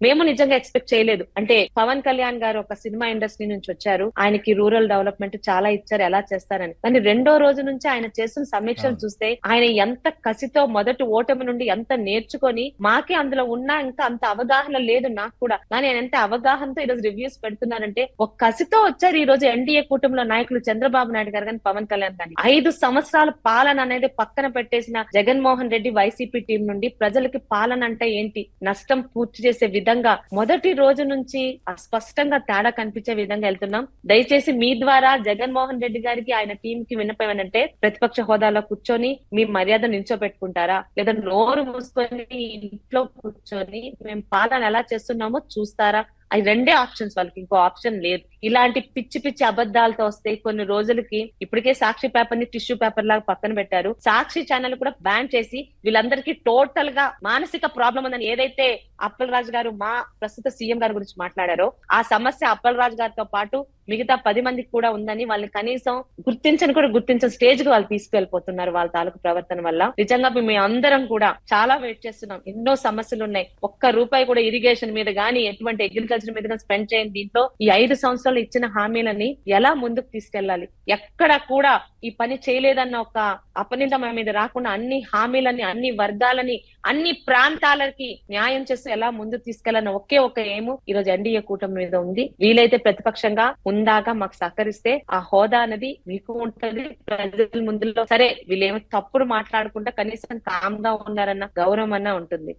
మేము నిజంగా ఎక్స్పెక్ట్ చేయలేదు. అంటే పవన్ కళ్యాణ్ గారు ఒక సినిమా ఇండస్ట్రీ నుంచి వచ్చారు. ఆయనకి రూరల్ డెవలప్మెంట్ చాలా ఇచ్చారు ఎలా చేస్తారని. కానీ రెండో రోజు నుంచి ఆయన చేస్తున్న సమీక్షలు. చూస్తే ఆయన ఎంత కసితో మొదటి ఓటమి నుండి ఎంత నేర్చుకొని మాకే అందులో ఉన్నా ఇంకా అంత అవగాహన లేదు నాకు కూడా. కానీ ఆయన ఎంత అవగాహనతో ఈరోజు రివ్యూస్ పెడుతున్నారంటే ఒక కసితో వచ్చారు ఈ రోజు ఎన్డీఏ కూటమిలో నాయకులు చంద్రబాబు నాయుడు గారు కానీ పవన్ కళ్యాణ్ గాని ఐదు సంవత్సరాల పాలన అనేది పక్కన పెట్టేసిన జగన్మోహన్ రెడ్డి వైసీపీ టీం నుండి ప్రజలకి పాలన అంటే ఏంటి? నష్టం పూర్తి చేసే విధంగా మొదటి రోజు నుంచి స్పష్టంగా తేడా కనిపించే విధంగా వెళ్తున్నాం. దయచేసి మీ ద్వారా జగన్మోహన్ రెడ్డి గారికి ఆయన టీం కి విన్నపం ఏంటంటే ప్రతిపక్ష హోదాలో కూర్చొని మీ మర్యాద నిల్చోబెట్టుకుంటారా? లేదా నోరు మూసుకొని ఇంట్లో కూర్చొని మేము పాలన ఎలా చేస్తున్నామో చూస్తారా? అవి రెండే ఆప్షన్స్ వాళ్ళకి ఇంకో ఆప్షన్ లేదు. ఇలాంటి పిచ్చి పిచ్చి అబద్ధాలతో వస్తే కొన్ని రోజులకి ఇప్పటికే సాక్షి పేపర్ని టిష్యూ పేపర్ లాగా పక్కన పెట్టారు. సాక్షి ఛానల్ కూడా బ్యాన్ చేసి వీళ్ళందరికీ టోటల్గా మానసిక ప్రాబ్లం ఉందని ఏదైతే అప్పల్ రాజు గారు మా ప్రస్తుత సీఎం గారి గురించి మాట్లాడారో ఆ సమస్య అప్పల్ రాజు గారితో పాటు మిగతా పది మందికి కూడా ఉందని వాళ్ళని కనీసం గుర్తించని కూడా గుర్తించిన స్టేజ్కు వాళ్ళు తీసుకెళ్ళిపోతున్నారు వాళ్ళ తాలూకు ప్రవర్తన వల్ల. నిజంగా మేము అందరం కూడా చాలా వెయిట్ చేస్తున్నాం. ఎన్నో సమస్యలు ఉన్నాయి. ఒక్క రూపాయి కూడా ఇరిగేషన్ మీద గానీ ఎటువంటి అగ్రికల్చర్ మీద స్పెండ్ చేయండి దీంట్లో ఈ ఐదు సంవత్సరాలు ఇచ్చిన హామీలని ఎలా ముందుకు తీసుకెళ్ళాలి ఎక్కడ కూడా ఈ పని చేయలేదన్న ఒక అపనింద మన మీద రాకుండా అన్ని హామీలని అన్ని వర్గాలని అన్ని ప్రాంతాలకి న్యాయం చేస్తూ ఎలా ముందుకు తీసుకెళ్ళాలని ఒకే ఒక ఏము ఈ రోజు ఎన్డీఏ కూటమి మీద ఉంది. వీలైతే ప్రతిపక్షంగా ఉందాగా మాకు సహకరిస్తే ఆ హోదా అనేది మీకు ఉంటది ప్రజల ముందులో సరే వీళ్ళేమో తప్పుడు మాట్లాడకుండా కనీసం కామ్గా ఉన్నారన్న గౌరవం అన్న ఉంటుంది.